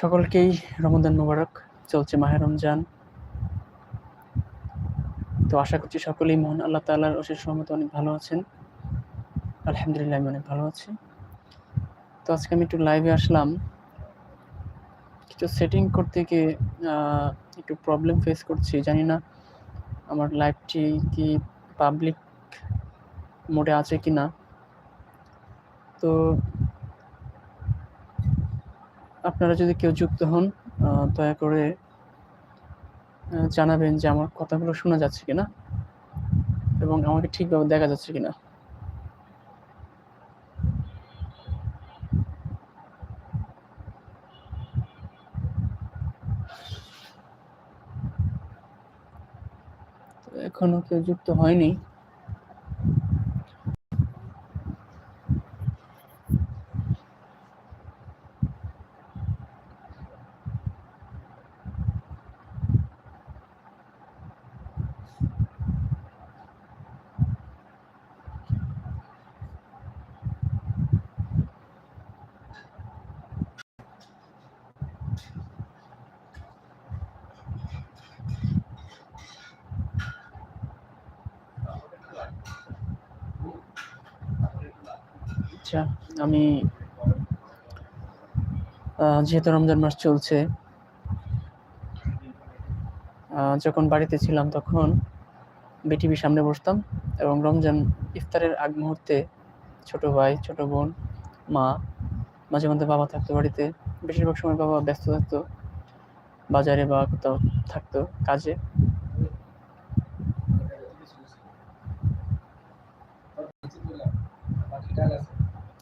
সকলকেই রমজান মোবারক। চলছে মাহে রমজান। তো আশা করছি সকলেই মহান আল্লাহ তাআলার অশেষ রহমতে অনেক ভালো আছেন। আলহামদুলিল্লাহ আমি অনেক ভালো আছি। তো আজকে আমি একটু লাইভে আসলাম। কিছু সেটিং করতে গিয়ে একটু প্রবলেম ফেস করছি। জানি না আমার লাইভটি কি পাবলিক মোডে আছে কি না তো আপনারা যদি কেউ যুক্ত হন দয়া করে জানাবেন যে আমার কথাগুলো শোনা যাচ্ছে কিনা এবং আমাকে ঠিকভাবে দেখা যাচ্ছে কিনা। এখনও কেউ যুক্ত হয়নি। আচ্ছা আমি যেহেতু রমজান মাস চলছে যখন বাড়িতে ছিলাম তখন বিটিভির সামনে বসতাম এবং রমজান ইফতারের আগ মুহূর্তে ছোট ভাই, ছোট বোন, মা, মাঝে মধ্যে বাবা থাকতো বাড়িতে, বেশিরভাগ সময় বাবা ব্যস্ত থাকতো, বাজারে বা কোথাও থাকতো কাজে।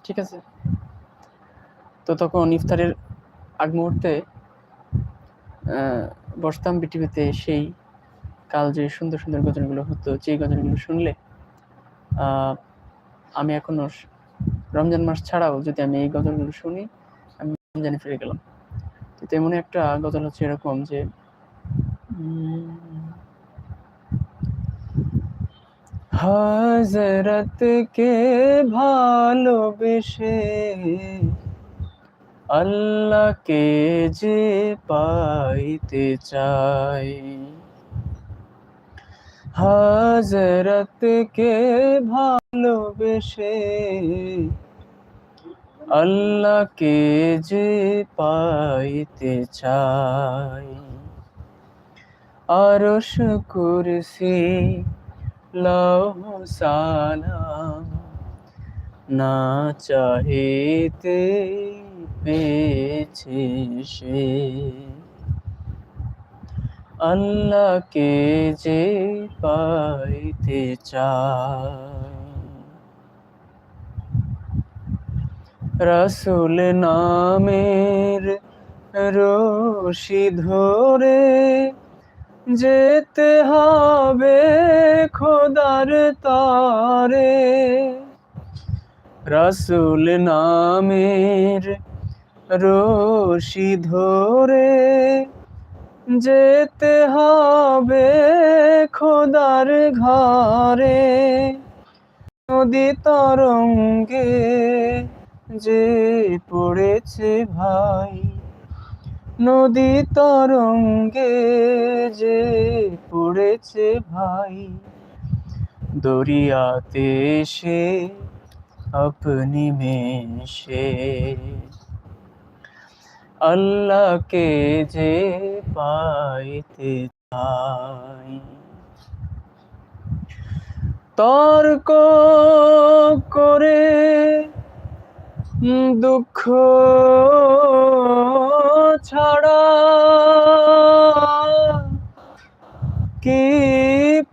ঠিক আছে? তো তখন ইফতারের আগ মুহূর্তে বসতাম বিটিভিতে সেই কাল যে সুন্দর সুন্দর গজলগুলো হতো যে গজলগুলো শুনলে আমি এখনও স- রমজান মাস ছাড়াও যদি আমি এই গজলগুলো শুনি, আমি রমজানে ফিরে গেলাম। তো তেমনই একটা গজল হচ্ছে এরকম যে হজরতকে ভালোবেসে আল্লাহকে যে পাইতে চাই। হজরতকে ভালোবেসে আল্লাহকে যে পাইতে চাই। আরশ কুরসি লৌহ সালাম না চাহিতে পেয়েছে সে আল্লাহকে যে পাইতে চায় রসুল নামের রশি ধরে যেতে হবে খোদার তারে। রসুল নামের রশি ধরে যেতে হবে খোদার ঘরে। নদী তরঙ্গে যে পড়েছে ভাই নদী তরঙ্গে যে পড়েছে ভাই, দরিয়াতে সে আপনি মেশে। আল্লাহকে যে পাইতে চাই, তর্ক করে দুঃখ ছাড়া কি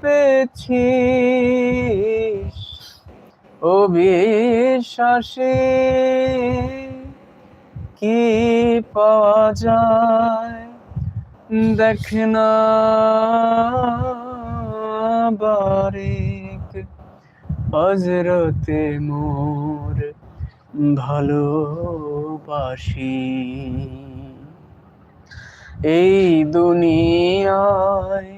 পেয়েছিস? অবিশ্বাসে কি পাওয়া যায়? দেখ না বারেক মোর ভালোবাসি। এই দুনিয়ায়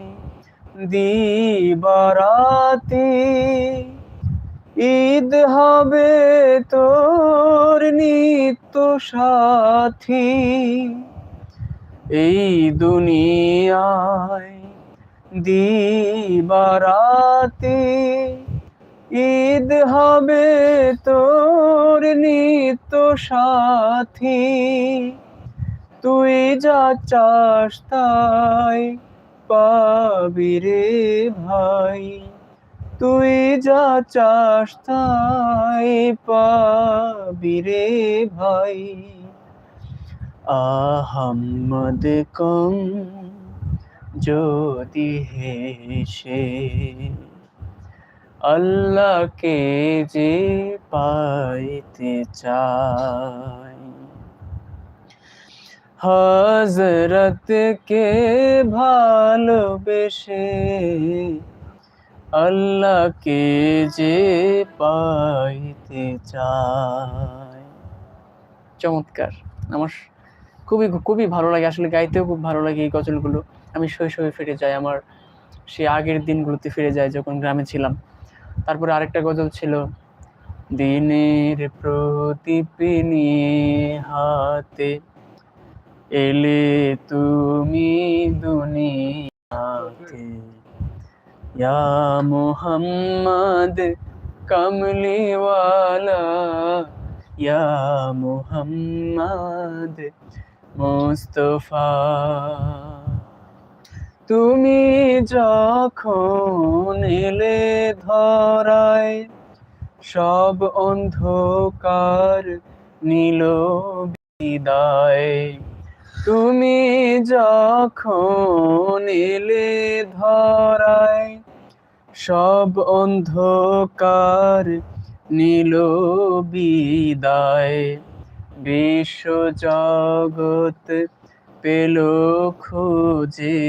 দিবারাতি ঈদ হবে তোর নিত্য সাথী। এই দুনিয়ায় দিবারাতে ঈদ হবে তোর নিত্য সাথী। তুই যা চাস তাই পাবি রে ভাই। তুই যা চাস তাই পাবি রে ভাই। আহম্মদ কম যদি হেসে আল্লাহকে যে পাইতে চাই হজরতকে ভালোবেসে আল্লাহকে যে পাইতে চাই চমৎকার। আমার খুবই খুবই ভালো লাগে, আসলে গাইতেও খুব ভালো লাগে এই গজলগুলো। আমি শৈশবে ফিরে যাই, আমার সেই আগের দিনগুলোতে ফিরে যাই যখন গ্রামে ছিলাম। তারপরে আরেকটা গজল ছিল, দিনের প্রদীপ নিয়ে হাতে এলে তুমি দুনিয়াতে। ইয়া মোহাম্মদ কমলিওয়ালা। ইয়া মোহাম্মদ মুস্তফা। তুমি যখন এলে ধরায়, সব অন্ধকার নীল বিদায়। তুমি যখন এলে ধরায়, সব অন্ধকার নীল বিদায়। বিশ্ব জগৎ পেল খুঁজে,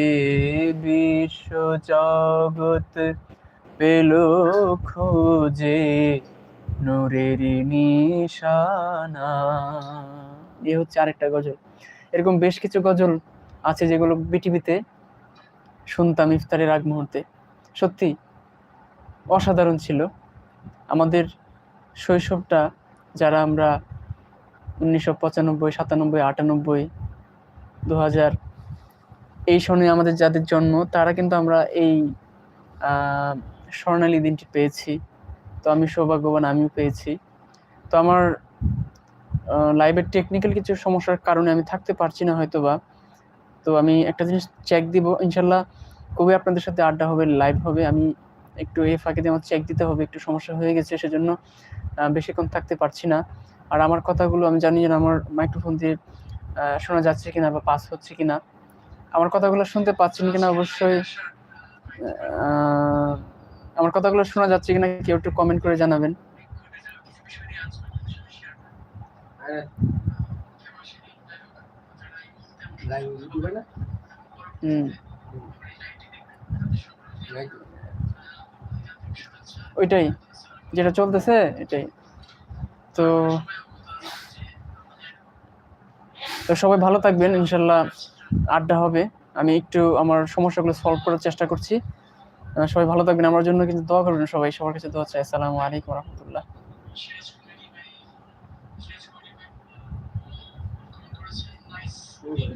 বিশ্ব জগৎ পেল খুঁজে, নূরের নিশানা। এ হচ্ছে আরেকটা গজল। এরকম বেশ কিছু গজল আছে যেগুলো বিটিভিতে শুনতাম ইফতারের আগ মুহূর্তে। সত্যি, অসাধারণ ছিল। আমাদের শৈশবটা যারা আমরা উনিশশো পঁচানব্বই, সাতানব্বই, আটানব্বই দু হাজার এই সনে আমাদের যাদের জন্ম, তারা কিন্তু আমরা এই স্বর্ণালী দিনটি পেয়েছি। তো আমি সৌভাগ্যবান, আমিও পেয়েছি। তো আমার লাইভের টেকনিক্যাল কিছু সমস্যার কারণে আমি থাকতে পারছি না হয়তো বা তো আমি একটা জিনিস চেক দিব। ইনশাল্লাহ কবে আপনাদের সাথে আড্ডা হবে লাইভ হবে। আমি একটু এ ফাঁকে দিয়ে আমার চেক দিতে হবে, একটু সমস্যা হয়ে গেছে, সেজন্য বেশিক্ষণ থাকতে পারছি না। আর আমার কথাগুলো আমি জানি যে আমার মাইক্রোফোন দিয়ে শোনা যাচ্ছে কিনা বা পাস হচ্ছে কিনা। আমার কথাগুলো শুনতে পাচ্ছেন কিনা অবশ্যই আমার কথাগুলো শোনা যাচ্ছে কিনা কেউ একটু কমেন্ট করে জানাবেন। ওইটাই, যেটা চলতেছে, এটাই। তো তো সবাই ভালো থাকবেন, ইনশাল্লাহ আড্ডা হবে। আমি একটু আমার সমস্যাগুলো সলভ করার চেষ্টা করছি। সবাই ভালো থাকবেন। আমার জন্য কিন্তু দোয়া করবেন সবাই। সবার কাছে দোয়া চাই। আসসালামু আলাইকুম রহমতুল্লাহ।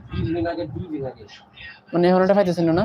তিন দিন আগে দুই মানে না?